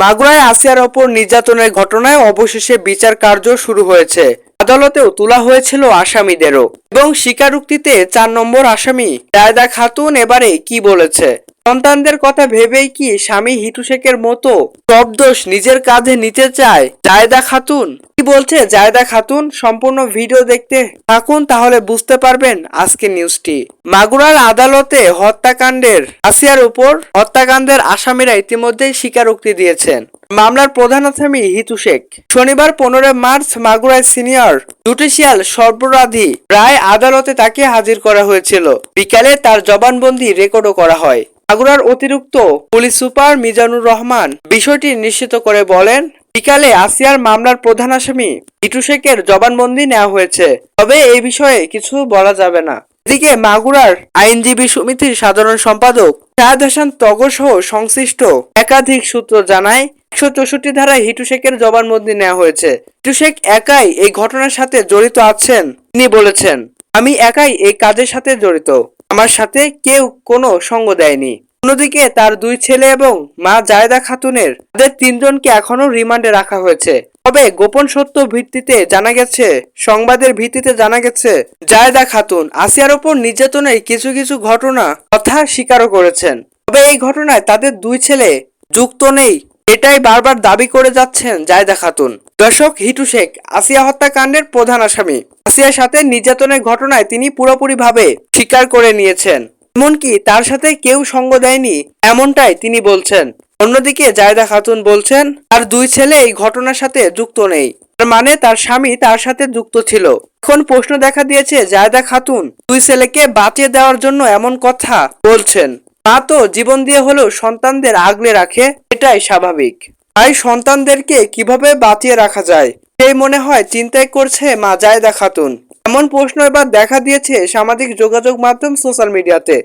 মাগুরায় আসিয়ার ওপর নির্যাতনের ঘটনায় অবশেষে বিচার কার্য শুরু হয়েছে। আদালতেও তোলা হয়েছিল আসামিদেরও। এবং স্বীকারোক্তিতে চার নম্বর আসামি, জায়দা খাতুন, এবারে কি বলেছে? সন্তানদের কথা ভেবেই কি স্বামী হিটু শেখের মতো সব দোষ নিজের কাঁধে নিতে চায়? জায়দা খাতুন? কি বলছে জায়দা খাতুন? সম্পূর্ণ ভিডিও দেখতে থাকুন, তাহলে বুঝতে পারবেন আজকে নিউজটি মাগুরার আদালতে হত্যাকাণ্ডের আসিয়ার উপর হত্যাকাণ্ডের আসামিরা ইতিমধ্যেই স্বীকারোক্তি দিয়েছেন। মামলার প্রধান আসামি হিতু শেখ। শনিবার পনেরোই মার্চ মাগুরায় সিনিয়র জুডিশিয়াল সর্বরাধি রায় আদালতে তাকে হাজির করা হয়েছিল। বিকালে তার জবানবন্দি রেকর্ডও করা হয়। মাগুরার অতিরিক্ত পুলিশ সুপার মিজানুর রহমান বিষয়টি নিশ্চিত করে বলেন, বিকালে আসিয়ার মামলার প্রধান আসামি হিটু শেখের জবানবন্দি নেওয়া হয়েছে। তবে এই বিষয়ে কিছু বলা যাবে না। এদিকে মাগুরার আইনজীবী সমিতির সাধারণ সম্পাদক শাহাদ হাসান তগর সহ সংশ্লিষ্ট একাধিক সূত্র জানায়, একশো চৌষট্টি ধারায় হিটু শেখের জবানবন্দি নেওয়া হয়েছে। হিটু শেখ একাই এই ঘটনার সাথে জড়িত আছেন, তিনি বলেছেন, আমি একাই এই কাজের সাথে জড়িত। আমার সাথে কেউ কোনো সঙ্গ দেয়নি। অন্যদিকে তার দুই ছেলে এবং মা জায়দা খাতুনের তাদের তিনজনকে এখনও রিমান্ডে রাখা হয়েছে। তবে গোপন সত্য ভিত্তিতে জানা গেছে, সংবাদের ভিত্তিতে জানা গেছে, জায়দা খাতুন আসিয়ার ওপর নির্যাতনের কিছু কিছু ঘটনা কথা স্বীকারও করেছেন। তবে এই ঘটনায় তাদের দুই ছেলে যুক্ত নেই, এটাই বারবার দাবি করে যাচ্ছেন জায়দা খাতুন। দর্শক, হিটু শেখ, আসিয়া হত্যাকাণ্ডের প্রধান আসামি। আসিয়ার সাথে নির্যাতনের ঘটনায় তিনি পুরোপুরিভাবে স্বীকার করে নিয়েছেন। এমনকি তার সাথে কেউ সঙ্গ দেয়নি, এমনটাই তিনি বলছেন। অন্যদিকে জায়দা খাতুন বলছেন, তার দুই ছেলে এই ঘটনার সাথে যুক্ত নেই। তার মানে তার স্বামী তার সাথে যুক্ত ছিল। এখন প্রশ্ন দেখা দিয়েছে জায়দা খাতুন, দুই ছেলেকে বাঁচিয়ে দেওয়ার জন্য এমন কথা? বলছেন, মা তো জীবন দিয়ে হলেও সন্তানদের আগলে রাখে, এটাই স্বাভাবিক। তাই সন্তানদেরকে কীভাবে বাঁচিয়ে রাখা যায়? সেই মনে হয় চিন্তাই করছে মা জায়দা খাতুন। এমন প্রশ্ন এবার দেখা দিয়েছে সামাজিক যোগাযোগ মাধ্যম সোশ্যাল মিডিয়াতে।